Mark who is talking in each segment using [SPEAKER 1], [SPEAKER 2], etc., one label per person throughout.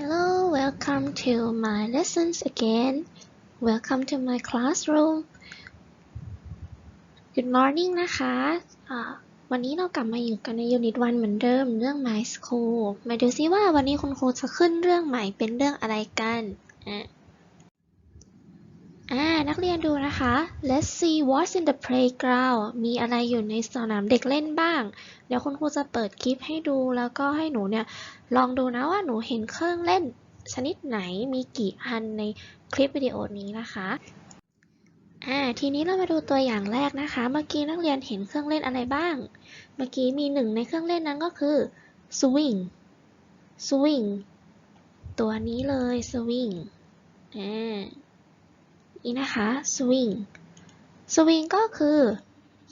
[SPEAKER 1] Hello, welcome to my lessons again. Welcome to my classroom. Good morning นะคะ วันนี้เรากลับมาอยู่กันใน Unit 1เหมือนเดิมเรื่อง My School มาดูซิว่าวันนี้คุณครูจะขึ้นเรื่องใหม่เป็นเรื่องอะไรกันอะ อ่านักเรียนดูนะคะ Let's see what's in the playground มีอะไรอยู่ในสนามเด็กเล่นบ้าง เดี๋ยวคุณครูจะเปิดคลิปให้ดู แล้วก็ให้หนูเนี่ย ลองดูนะว่าหนูเห็นเครื่องเล่น ชนิดไหน มีกี่อันในคลิปวิดีโอนี้นะคะอ่าทีนี้เรามาดูตัวอย่างแรกนะคะ เมื่อกี้นักเรียนเห็นเครื่องเล่นอะไรบ้าง เมื่อกี้มีหนึ่งในเครื่องเล่นนั้นก็คือ swing swing ตัวนี้เลย swing อ่า นี่นะคะ swing swing ก็คือ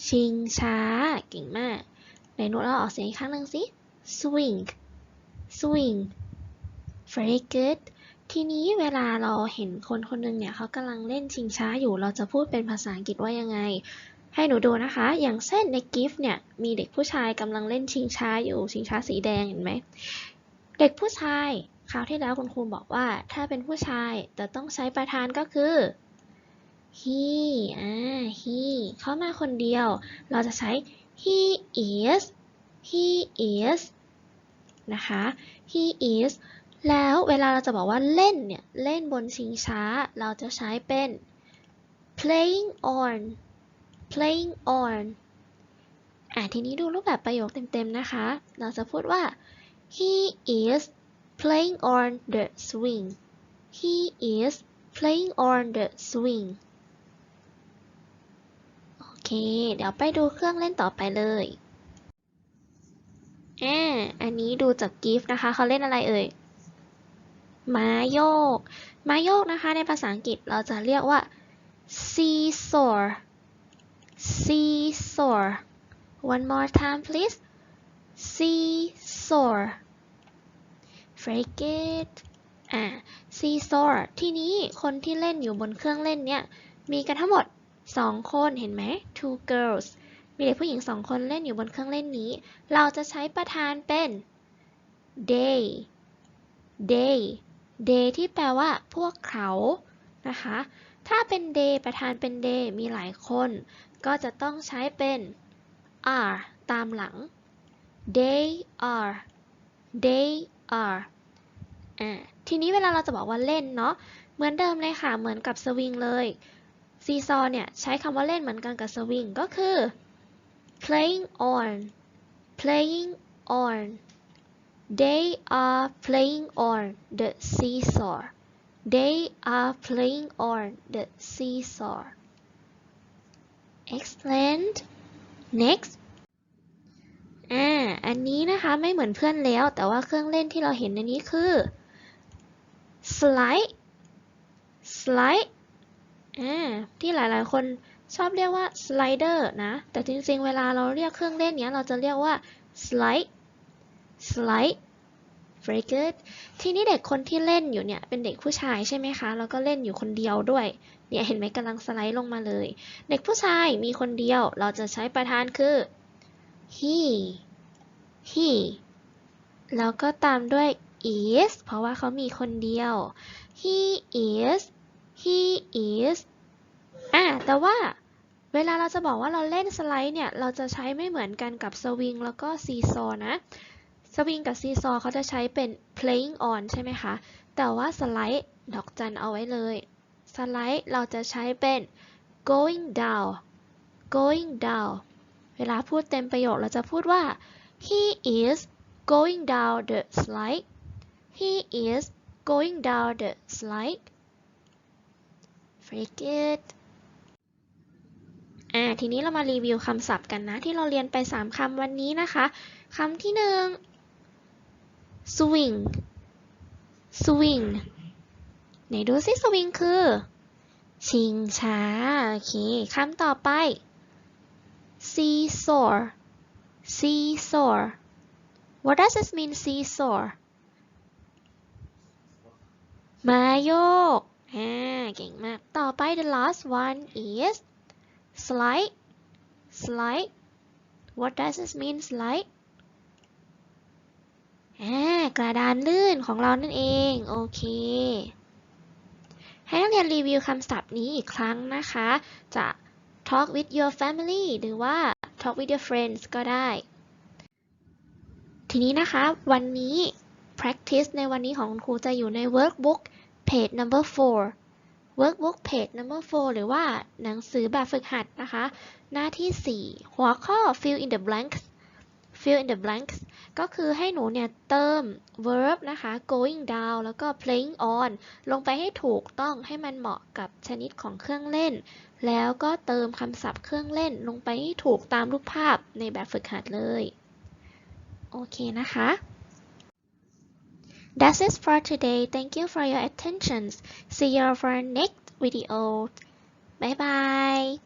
[SPEAKER 1] ชิงช้า เก่งมากไหนหนูเราออกเสียงอีกครั้งหนึ่งสิ swing swing very good ทีนี้เวลาเราเห็นคนคนหนึ่งเนี่ยเขากำลังเล่นชิงช้าอยู่ เราจะพูดเป็นภาษาอังกฤษว่ายังไง ให้หนูดูนะคะ อย่างเช่นในกิฟต์เนี่ย มีเด็กผู้ชายกำลังเล่นชิงช้าอยู่ ชิงช้าสีแดงเห็นไหม เด็กผู้ชาย คราวที่แล้วคุณครูบอกว่า ถ้าเป็นผู้ชายแต่ต้องใช้ประธานก็คือ he อ่า he เข้ามาคนเดียว เราจะใช้ he is he is นะคะ he is แล้วเวลาเราจะบอกว่าเล่นเนี่ย เล่นบนชิงช้า เราจะใช้เป็น playing on playing on อะทีนี้ดูรูปแบบประโยคเต็มๆนะคะ เราจะพูดว่า he is playing on the swing he is playing on the swing เค เดี๋ยวไปดูเครื่องเล่นต่อไปเลยอ่าอันนี้ดูจากกิฟต์นะคะ เขาเล่นอะไรเอ่ยม้าโยก ม้าโยกนะคะ ในภาษาอังกฤษเราจะเรียกว่า seesaw seesaw one more time please seesaw very good อ่า seesaw ทีนี้คนที่เล่นอยู่บนเครื่องเล่นเนี่ย มีกันทั้งหมด 2คนเห็นไหม two girls มีเด็กผู้หญิง2คนเล่นอยู่บนเครื่องเล่นนี้ เราจะใช้ประธานเป็น they they they ที่แปลว่าพวกเขานะคะ ถ้าเป็น they ประธานเป็น they มีหลายคน ก็จะต้องใช้เป็น are ตามหลัง they are they are อ่าทีนี้เวลาเราจะบอกว่าเล่นเนาะ เหมือนเดิมเลยค่ะ เหมือนกับสวิงเลย ซีซอเนี่ยใช้คำว่าเล่นเหมือนกันกับสวิงก็คือ playing on playing on they are playing on the seesaw they are playing on the seesaw excellent next อ่า อันนี้นะคะไม่เหมือนเพื่อนแล้ว แต่ว่าเครื่องเล่นที่เราเห็นในนี้คือ slide slide ที่หลายๆ คนชอบเรียกว่า slider นะ แต่จริง ๆ เวลาเราเรียกเครื่องเล่นเนี้ย เราจะเรียกว่า slide slide very good ทีนี้เด็กคนที่เล่นอยู่เนี่ย เป็นเด็กผู้ชายใช่ไหมคะ แล้วก็เล่นอยู่คนเดียวด้วย เนี่ยเห็นไหมกำลังสไลด์ลงมาเลย เด็กผู้ชายมีคนเดียว เราจะใช้ประธานคือ he he แล้วก็ตามด้วย is เพราะว่าเขามีคนเดียว he is he is อะแต่ว่าเวลาเราจะบอกว่าเราเล่นสไลด์เนี่ย เราจะใช้ไม่เหมือนกันกับสวิงแล้วก็ซีซอนะ สวิงกับซีซอเขาจะใช้เป็น playing on ใช่ไหมคะ แต่ว่าสไลด์ดอกจันเอาไว้เลย สไลด์เราจะใช้เป็น going down going down เวลาพูดเต็มประโยคเราจะพูดว่า he is going down the slide he is going down the slide very good อ่า ทีนี้เรามารีวิวคำศัพท์กันนะ ที่เราเรียนไป 3คำวันนี้นะคะคำที่หนึ่ง swing swing ไหนดูซิ swing คือ ชิงช้า โอเคคำต่อไป seesaw seesaw what does this mean seesaw มาโยก อ่าเก่งมาก ต่อไป the last one is slide slide what does this mean slide อ่ากระดานลื่นของเรานั่นเอง โอเค ให้นักเรียนรีวิวคำศัพท์นี้อีกครั้งนะคะ จะ talk with your family หรือว่า talk with your friends ก็ได้ ทีนี้นะคะ วันนี้ practice ในวันนี้ของครูจะอยู่ใน workbook page number 4 workbook page number 4 หรือว่าหนังสือแบบฝึกหัดนะคะ หน้าที่ 4 หัวข้อ fill in the blanks fill in the blanks ก็คือให้หนูเนี่ยเติม verb นะคะ going down แล้วก็ playing on ลงไปให้ถูกต้องให้มันเหมาะกับชนิดของเครื่องเล่น แล้วก็เติมคำศัพท์เครื่องเล่นลงไปให้ถูกตามรูปภาพในแบบฝึกหัดเลย โอเคนะคะ That's it for today. Thank you for your attention. See you for next video. Bye bye.